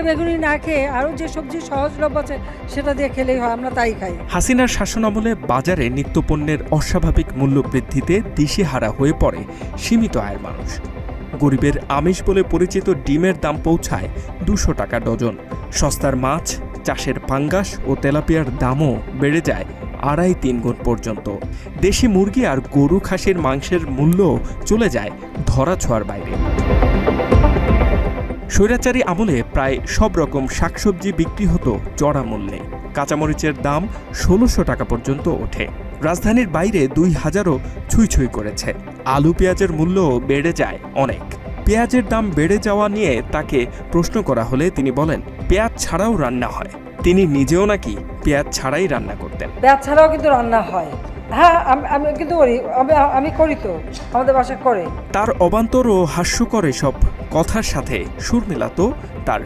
বেগুনি না খেয়ে আরও যে সবজি সহজলভ্য আছে, সেটা দিয়ে খেলেই হয়, আমরা তাই খাই। হাসিনার বাজারে নিত্যপণ্যের অস্বাভাবিক মূল্য বৃদ্ধিতে দিশেহারা হয়ে পড়ে সীমিত আয়ের মানুষ। গরিবের আমিষ বলে পরিচিত ডিমের দাম পৌঁছায় দুশো টাকা ডজন। সস্তার মাছ, চাষের পাঙ্গাস ও তেলাপিয়ার দামও বেড়ে যায় আড়াই তিন গুণ পর্যন্ত। দেশি মুরগি আর গরু, খাসির মাংসের মূল্য চলে যায় ধরা ছোঁয়ার বাইরে। স্বৈরাচারী আমলে প্রায় সব রকম শাকসবজি বিক্রি হতো চড়া মূল্যে কাঁচামরিচের দাম ষোলোশো টাকা পর্যন্ত ওঠে। রাজধানীর বাইরে দুই হাজারও ছুঁই ছুঁই করেছে। আলু পেঁয়াজের মূল্য বেড়ে যায় অনেক। পেঁয়াজের দাম বেড়ে যাওয়া নিয়ে তাকে প্রশ্ন করা হলে তিনি বলেন, পেঁয়াজ ছাড়াও রান্না হয়। তিনি নিজেও নাকি পেঁয়াজ ছাড়াই রান্না করতেন। পেঁয়াজ ছাড়াও কিন্তু রান্না হয়। হ্যাঁ আমি কিন্তু করি। আমি করি তো। আমাদের বাসায় করে। তার অবান্তর ও হাস্যকর এসব কথার সাথে সুর মেলাতো তার